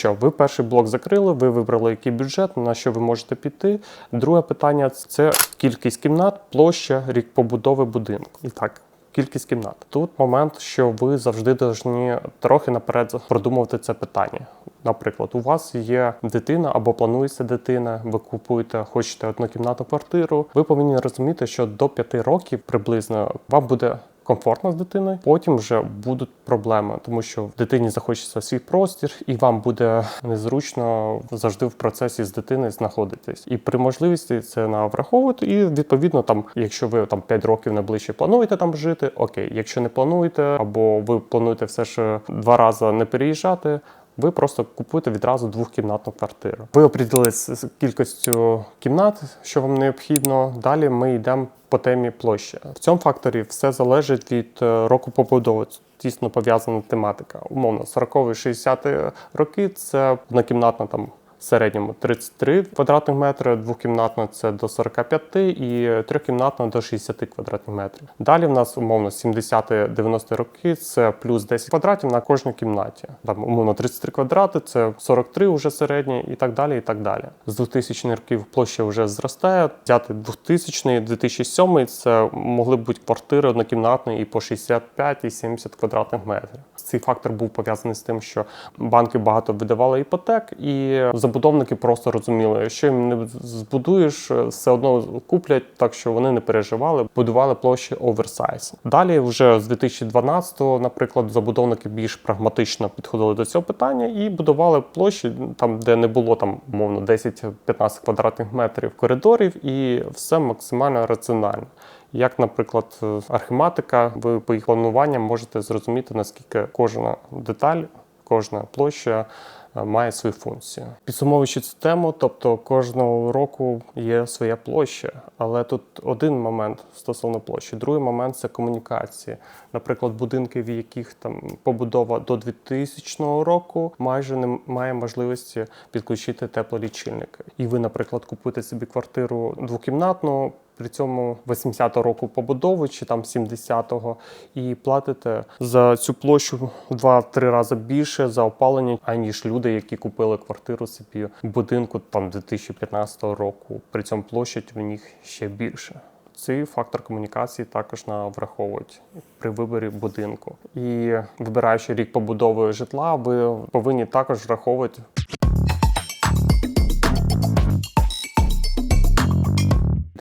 Що ви перший блок закрили, ви вибрали який бюджет, на що ви можете піти. Друге питання це кількість кімнат, площа, рік побудови будинку. І так. Кількість кімнат. Тут момент, що ви завжди повинні трохи наперед продумувати це питання. Наприклад, у вас є дитина або планується дитина, ви купуєте, хочете однокімнатну квартиру. Ви повинні розуміти, що до 5 років приблизно вам буде комфортно з дитиною. Потім вже будуть проблеми, тому що в дитині захочеться свій простір, і вам буде незручно завжди в процесі з дитиною знаходитись. І при можливості це на враховувати. І відповідно, там, якщо ви там 5 років найближче плануєте там жити, окей. Якщо не плануєте, або ви плануєте все ж два рази не переїжджати. Ви просто купуєте відразу двохкімнатну квартиру. Ви оприділилися з кількістю кімнат, що вам необхідно. Далі ми йдемо по темі площі. В цьому факторі все залежить від е, року побудови. Тісно пов'язана тематика. Умовно, 40-60 роки це однокімнатна там. Середньому 33 квадратних метри, двокімнатна це до 45 і трьохкімнатна до 60 квадратних метрів. Далі в нас умовно 70-90 роки це плюс 10 квадратів на кожній кімнаті. Там умовно 33 квадрати, це 43 вже середні і так далі. І так далі. З 2000 років площа вже зростає. Взяти 2000 2007 це могли бути квартири однокімнатні і по 65 і 70 квадратних метрів. Цей фактор був пов'язаний з тим, що банки багато видавали іпотек, і забудовники просто розуміли, що їм не збудуєш, все одно куплять, так що вони не переживали, будували площі оверсайз. Далі, вже з 2012-го, наприклад, забудовники більш прагматично підходили до цього питання і будували площі там, де не було там умовно 10-15 квадратних метрів коридорів, і все максимально раціонально. Як, наприклад, архематика, ви по їх плануванням можете зрозуміти, наскільки кожна деталь, кожна площа е, має свою функцію. Підсумовуючи цю тему, тобто кожного року є своя площа, але тут один момент стосовно площі. Другий момент це комунікації. Наприклад, будинки, в яких там побудова до 2000 року, майже не має можливості підключити теплолічильники. І ви, наприклад, купуєте собі квартиру двокімнатну. При цьому 80-го року побудови чи там 70-го, і платите за цю площу в 2-3 рази більше за опалення, аніж люди, які купили квартиру собі в будинку там 2015 року. При цьому площадь в них ще більше. Цей фактор комунікації також на враховують при виборі будинку. І вибираючи рік побудови житла, ви повинні також враховувати